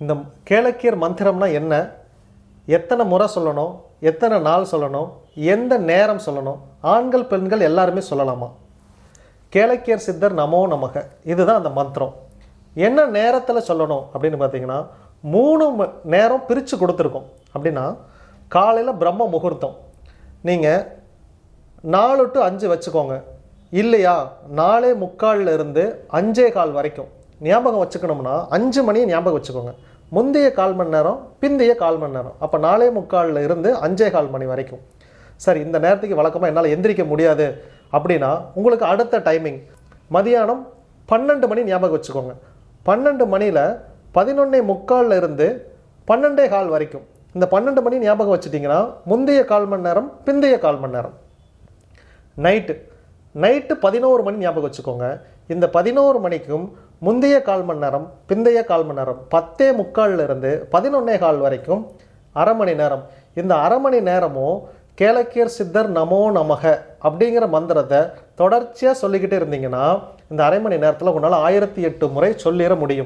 இந்த கேளக்கியர் மந்திரம்னா என்ன? எத்தனை முறை சொல்லணும்? எத்தனை நாள் சொல்லணும்? எந்த நேரம் சொல்லணும்? ஆண்கள் பெண்கள் எல்லாருமே சொல்லலாமா? கேளக்கியர் சித்தர் நமோ நமக. இதுதான் அந்த மந்திரம். என்ன நேரத்தில் சொல்லணும் அப்படின்னு பார்த்தீங்கன்னா மூணு நேரம் பிரித்து கொடுத்துருக்கோம். அப்படின்னா காலையில் பிரம்ம முகூர்த்தம். நீங்கள் நாலு டு அஞ்சு வச்சுக்கோங்க. இல்லையா? நாலே முக்காலில் இருந்து அஞ்சே கால் வரைக்கும். ஞாபகம் வச்சுக்கணும்னா அஞ்சு மணியை ஞாபகம் வச்சுக்கோங்க. முந்தைய கால் மணி நேரம் பிந்தைய கால் மணி நேரம். அப்போ நாலே முக்கால்ல இருந்து அஞ்சே கால் மணி வரைக்கும். சரி இந்த நேரத்துக்கு வழக்கமாக என்னால் எந்திரிக்க முடியாது. அப்படின்னா உங்களுக்கு அடுத்த டைமிங் மதியானம் பன்னெண்டு மணி ஞாபகம் வச்சுக்கோங்க. பன்னெண்டு மணியில் பதினொன்னே முக்கால்ல இருந்து பன்னெண்டே கால் வரைக்கும். இந்த பன்னெண்டு மணி ஞாபகம் வச்சுட்டிங்கன்னா முந்தைய கால் மணி நேரம் பிந்தைய கால் மணி நேரம். நைட்டு. நைட்டு பதினோரு மணி ஞாபகம் வச்சுக்கோங்க. இந்த பதினோரு மணிக்கும் முந்தைய கால் மணி நேரம் பிந்தைய கால் மணி நேரம் பத்தே முக்கால்லேருந்து பதினொன்னே கால் வரைக்கும் அரை மணி நேரம். இந்த அரை மணி நேரமும் கேளக்கியர் சித்தர் நமோ நமக அப்படிங்கிற மந்திரத்தை தொடர்ச்சியாக சொல்லிக்கிட்டே இருந்தீங்கன்னா இந்த அரை மணி நேரத்தில் உங்களால் ஆயிரத்தி எட்டு முறை சொல்லிட முடியும்.